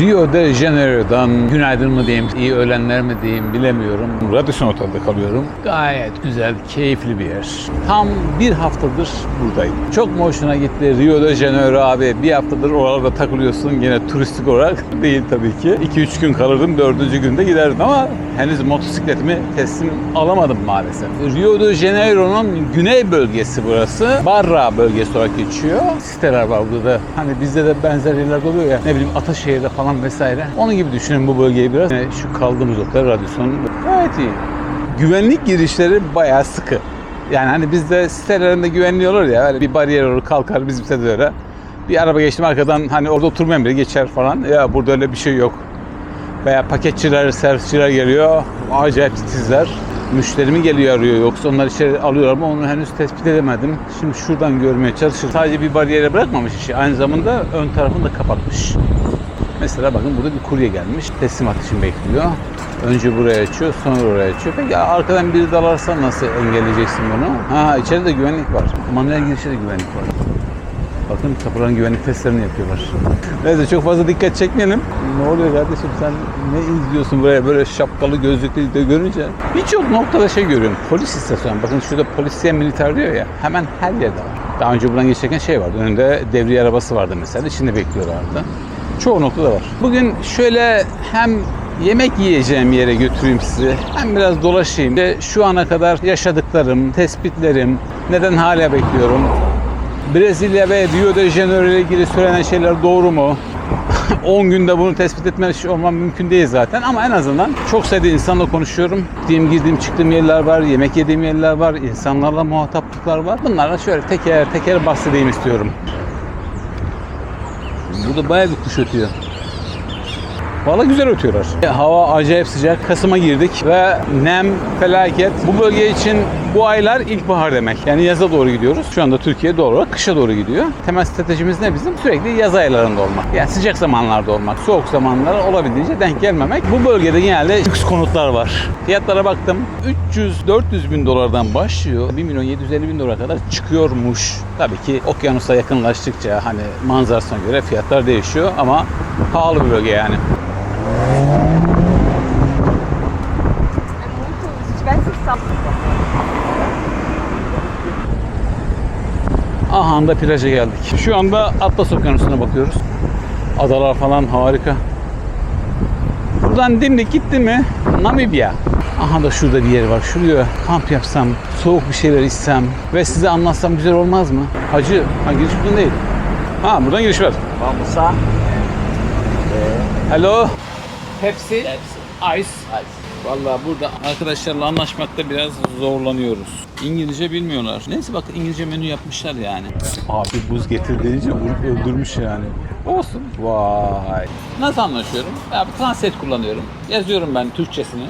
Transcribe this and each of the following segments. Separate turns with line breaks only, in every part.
Rio de Janeiro'dan günaydın mı diyeyim, iyi öğlenler mi diyeyim bilemiyorum. Radisson Otel'de kalıyorum. Gayet güzel, keyifli bir yer. Tam bir haftadır buradayım. Çok mu hoşuna gitti Rio de Janeiro abi? Bir haftadır oralarda takılıyorsun yine turistik olarak. Değil tabii ki. 2-3 gün kalırdım, dördüncü günde giderdim ama henüz motosikletimi teslim alamadım maalesef. Rio de Janeiro'nun güney bölgesi burası. Barra bölgesi olarak geçiyor. Siteler var burada da. Hani bizde de benzer yerler oluyor ya. Ne bileyim Ataşehir'de falan vesaire. Onun gibi düşünün bu bölgeyi biraz. Yani şu kaldığımız otel Radisson gayet iyi. Güvenlik girişleri bayağı sıkı. Yani hani bizde sitelerinde güvenli olur ya. Öyle bir bariyer olur kalkar bizim sitede öyle. Bir araba geçtim arkadan hani orada oturmayan biri geçer falan. Ya burada öyle bir şey yok veya paketçiler, servisçiler geliyor. Acayip titizler. Müşteri mi geliyor arıyor yoksa onlar içeri alıyorlar mı onu henüz tespit edemedim. Şimdi şuradan görmeye çalışıyorum. Sadece bir bariyere bırakmamış işi. Aynı zamanda ön tarafını da kapatmış. Mesela bakın burada bir kurye gelmiş. Teslimat için bekliyor. Önce buraya açıyor, sonra oraya açıyor. Peki arkadan biri dalarsa nasıl engelleyeceksin bunu? Ha içeride de güvenlik var. Manuel girişte de güvenlik var. Bakın kapıların güvenlik testlerini yapıyorlar. Neyse çok fazla dikkat çekmeyelim. Ne oluyor kardeşim sen ne izliyorsun buraya böyle şapkalı gözlüklü de görünce? Birçok noktada şey görüyorum. Polis istasyonu. Bakın şurada polisiye militer diyor ya. Hemen her yerde var. Daha önce buradan geçerken şey vardı. Önünde devriye arabası vardı mesela. İçinde bekliyorlardı. Çoğu noktada var. Bugün şöyle hem yemek yiyeceğim yere götüreyim sizi. Hem biraz dolaşayım. Ve şu ana kadar yaşadıklarım, tespitlerim, neden hala bekliyorum, Brezilya ve Rio de Janeiro ile ilgili söylenen şeyler doğru mu? 10 günde bunu tespit etme olmam mümkün değil zaten ama en azından çok sayıda insanla konuşuyorum. Gittiğim, girdiğim, çıktığım yerler var, yemek yediğim yerler var, insanlarla muhataplıklar var. Bunlarla şöyle teker teker bahsedeyim istiyorum. Bayağı bir kuş ötüyor. Valla güzel ötüyorlar. Hava acayip sıcak. Kasım'a girdik ve nem felaket. Bu bölge için bu aylar ilkbahar demek. Yani yaza doğru gidiyoruz. Şu anda Türkiye doğru olarak kışa doğru gidiyor. Temel stratejimiz ne bizim? Sürekli yaz aylarında olmak. Yani sıcak zamanlarda olmak. Soğuk zamanlara olabildiğince denk gelmemek. Bu bölgede genelde lüks konutlar var. Fiyatlara baktım. 300-400 bin dolardan başlıyor. 1 milyon 750 bin dolara kadar çıkıyormuş. Tabii ki okyanusa yakınlaştıkça hani manzarasına göre fiyatlar değişiyor ama pahalı bir bölge yani.
É muito. Se tivesse sal.
Aha da plaja geldik. Şu anda Atlas Okyanusu'na bakıyoruz. Adalar falan harika. Buradan dimdik gitti mi Namibya. Aha da şurada bir yer var. Şuraya kamp yapsam, soğuk bir şeyler içsem ve size anlatsam güzel olmaz mı? Hacı, ha giriş buradan değil. Ha buradan giriş var.
Vamos lá.
Hello. Pepsi. Ice. Valla burada arkadaşlarla anlaşmakta biraz zorlanıyoruz. İngilizce bilmiyorlar. Neyse bak İngilizce menü yapmışlar yani. Abi buz getir deyince vurup öldürmüş yani. Olsun. Vay. Nasıl anlaşıyorum? Ya bir translate kullanıyorum. Yazıyorum ben Türkçesini.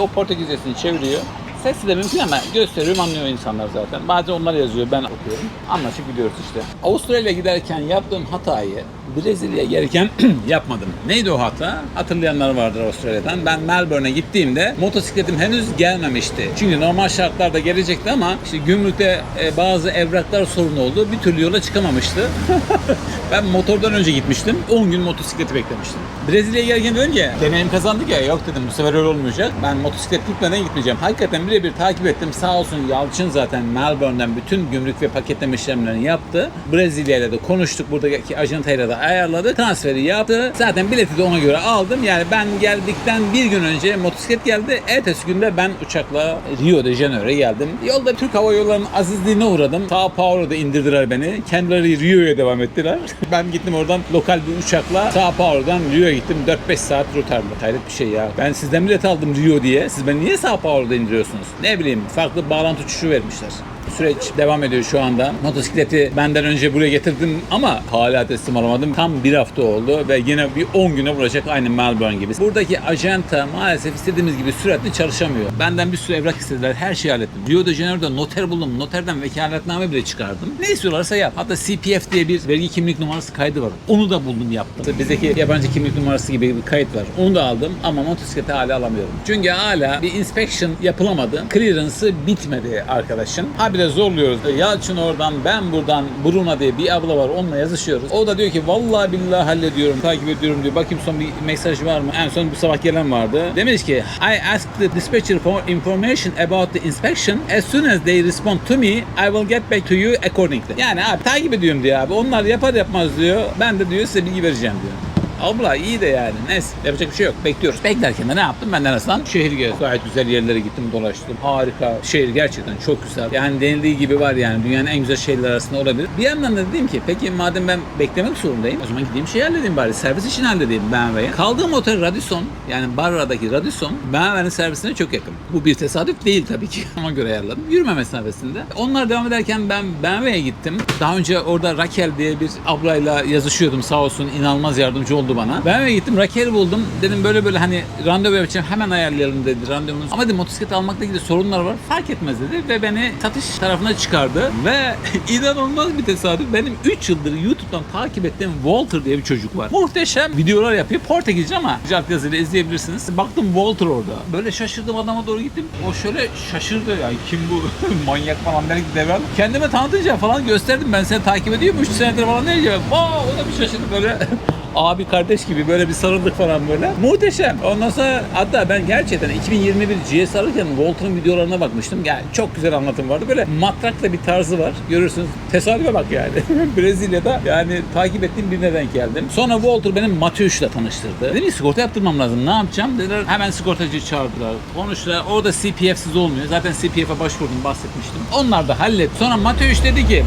O Portekizcesini çeviriyor. Sesli de mümkün ama gösteriyorum anlıyor insanlar zaten. Bazen onlar yazıyor ben okuyorum. Anlaşıp gidiyoruz işte. Avustralya giderken yaptığım hatayı Brezilya'ya gelirken yapmadım. Neydi o hata? Hatırlayanlar vardır Avustralya'dan. Ben Melbourne'e gittiğimde motosikletim henüz gelmemişti. Çünkü normal şartlarda gelecekti ama işte gümrükte e, bazı evraklar sorun oldu. Bir türlü yola çıkamamıştı. ben motordan önce gitmiştim. 10 gün motosikleti beklemiştim. Brezilya'ya gelirken önce deneyim kazandık ya yok dedim bu sefer öyle olmayacak. Ben motosiklet gitmeden gitmeyeceğim. Hakikaten birebir takip ettim. Sağ olsun Yalçın zaten Melbourne'den bütün gümrük ve paketleme işlemlerini yaptı. Brezilya ile de konuştuk. Buradaki ajantayla da ayarladı. Transferi yaptı. Zaten bileti de ona göre aldım. Yani ben geldikten bir gün önce motosiklet geldi. Ertesi günde ben uçakla Rio de Janeiro'ya geldim. Yolda Türk Hava Yolları'nın azizliğine uğradım. Sao Paulo'da indirdiler beni. Kendileri Rio'ya devam ettiler. ben gittim oradan lokal bir uçakla Sao Paulo'dan Rio'ya gittim. 4-5 saat rotarla. Hayret bir şey ya. Ben sizden bilet aldım Rio diye. Siz beni niye Sao Paulo'da indiriyorsunuz? Ne bileyim farklı bağlantı uçuşu vermişler. Süreç devam ediyor şu anda. Motosikleti benden önce buraya getirdim ama hala teslim alamadım. Tam bir hafta oldu ve yine bir 10 güne vuracak aynı Melbourne gibi. Buradaki ajanta maalesef istediğimiz gibi süratli çalışamıyor. Benden bir sürü evrak istediler. Her şeyi hallettim. Rio de Janeiro'da noter buldum. Noterden vekaletname bile çıkardım. Ne istiyorlarsa yap. Hatta CPF diye bir vergi kimlik numarası kaydı var. Onu da buldum yaptım. Bizdeki yabancı kimlik numarası gibi bir kayıt var. Onu da aldım ama motosikleti hala alamıyorum. Çünkü hala bir inspection yapılamadı. Clearance'ı bitmedi arkadaşın. Ha bir de böyle zorluyoruz. Yalçın oradan, ben buradan, Bruna diye bir abla var. Onunla yazışıyoruz. O da diyor ki vallahi billahi hallediyorum, takip ediyorum diyor. Bakayım son bir mesaj var mı? En son bu sabah gelen vardı. Demiş ki I asked the dispatcher for information about the inspection. As soon as they respond to me, I will get back to you accordingly. Yani abi takip ediyorum diyor abi. Onlar yapar yapmaz diyor. Ben de diyor size bilgi vereceğim diyor. Abla iyi de yani. Neyse yapacak bir şey yok. Bekliyoruz. Beklerken de ne yaptım? Ben de en azından şehir gezdim. Gayet güzel yerlere gittim dolaştım. Harika. Şehir gerçekten çok güzel. Yani denildiği gibi var yani. Dünyanın en güzel şehirler arasında olabilir. Bir yandan da dedim ki peki madem ben beklemek zorundayım o zaman gideyim şey halledeyim bari. Servis için halledeyim BMW'ye. Kaldığım otel Radisson yani Barra'daki Radisson BMW'nin servisine çok yakın. Bu bir tesadüf değil tabii ki. Ona göre ayarladım. Yürüme mesafesinde. Onlar devam ederken ben BMW'ye gittim. Daha önce orada Raquel diye bir ablayla yazışıyordum sağ olsun. inanılmaz yardımcı oldu bana. BMW'ye gittim. Raquel'i buldum. Dedim böyle böyle hani randevu yapacağım. Hemen ayarlayalım dedi randevunuz. Ama dedi motosiklet almakla ilgili sorunlar var. Fark etmez dedi. Ve beni satış tarafına çıkardı. Ve inanılmaz bir tesadüf. Benim 3 yıldır YouTube'dan takip ettiğim Walter diye bir çocuk var. Muhteşem videolar yapıyor. Portekizce ama Cart yazıyla izleyebilirsiniz. Baktım Walter orada. Böyle şaşırdım adama doğru gittim. O şöyle şaşırdı. Ya kim bu? Manyak falan gibi devran. Kendime tanıtınca falan gösterdim. Ben seni takip ediyorum. 3 senedir falan ne diyeceğim. Vaa o da bir şaşırdı böyle. abi kardeş gibi böyle bir sarıldık falan böyle. Muhteşem. Ondan sonra hatta ben gerçekten 2021 GS alırken Walter'ın videolarına bakmıştım. Yani çok güzel anlatım vardı. Böyle matrakla bir tarzı var. Görürsünüz. Tesadüfe bak yani. Brezilya'da yani takip ettiğim birine denk geldim. Sonra Walter benim Mateus'la tanıştırdı. Dedim ki sigorta yaptırmam lazım. Ne yapacağım? Dediler hemen sigortacıyı çağırdılar. Konuştular. Orada CPF'siz olmuyor. Zaten CPF'e başvurdum bahsetmiştim. Onlar da halletti. Sonra Mateus dedi ki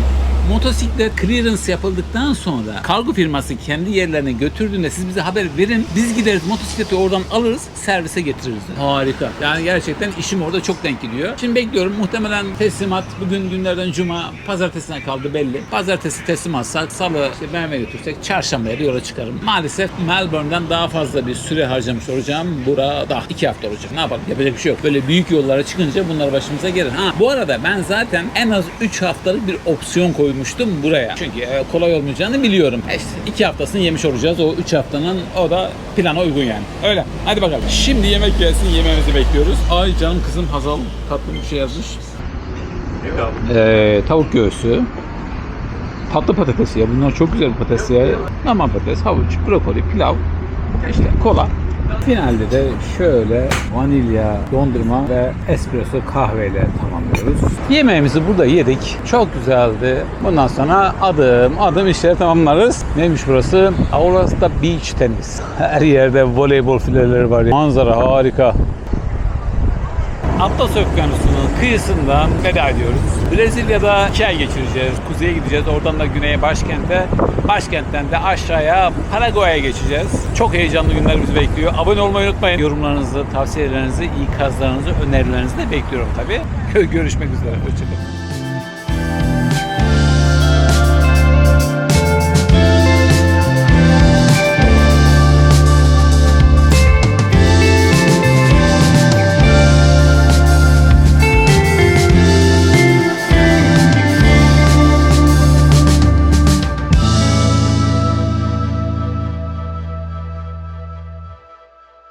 Motosiklet clearance yapıldıktan sonra kargo firması kendi yerlerine götürdüğünde siz bize haber verin. Biz gideriz motosikleti oradan alırız servise getiririz. Harika. Yani gerçekten işim orada çok denk gidiyor. Şimdi bekliyorum. Muhtemelen teslimat bugün günlerden cuma pazartesine kaldı belli. Pazartesi teslim alsak salı işte BMW'ye götürsek çarşambaya da yola çıkarım. Maalesef Melbourne'den daha fazla bir süre harcamış olacağım. Burada iki hafta olacak. Ne yapalım? Yapacak bir şey yok. Böyle büyük yollara çıkınca bunlar başımıza gelir. Ha bu arada ben zaten en az 3 haftalık bir opsiyon koymuştum buraya. Çünkü e, kolay olmayacağını biliyorum. E işte iki haftasını yemiş olacağız. O 3 haftanın o da plana uygun yani. Öyle. Hadi bakalım. Şimdi yemek gelsin. Yemeğimizi bekliyoruz. Ay canım kızım Hazal tatlı bir şey yazmış. Ee, tavuk göğsü. Tatlı patates ya. Bunlar çok güzel patates ya. Normal patates, havuç, brokoli, pilav, işte kola. Finalde de şöyle vanilya, dondurma ve espresso kahveyle tamamlıyoruz. Yemeğimizi burada yedik. Çok güzeldi. Bundan sonra adım adım işleri tamamlarız. Neymiş burası? Aurasta Beach Tenis. Her yerde voleybol fileleri var. Manzara harika. Atlas Okyanusu'nun kıyısından veda ediyoruz. Brezilya'da iki ay geçireceğiz. Kuzeye gideceğiz. Oradan da güneye başkente. Başkentten de aşağıya Paraguay'a geçeceğiz. Çok heyecanlı günler bizi bekliyor. Abone olmayı unutmayın. Yorumlarınızı, tavsiyelerinizi, ikazlarınızı, önerilerinizi de bekliyorum tabii. Görüşmek üzere. Hoşçakalın.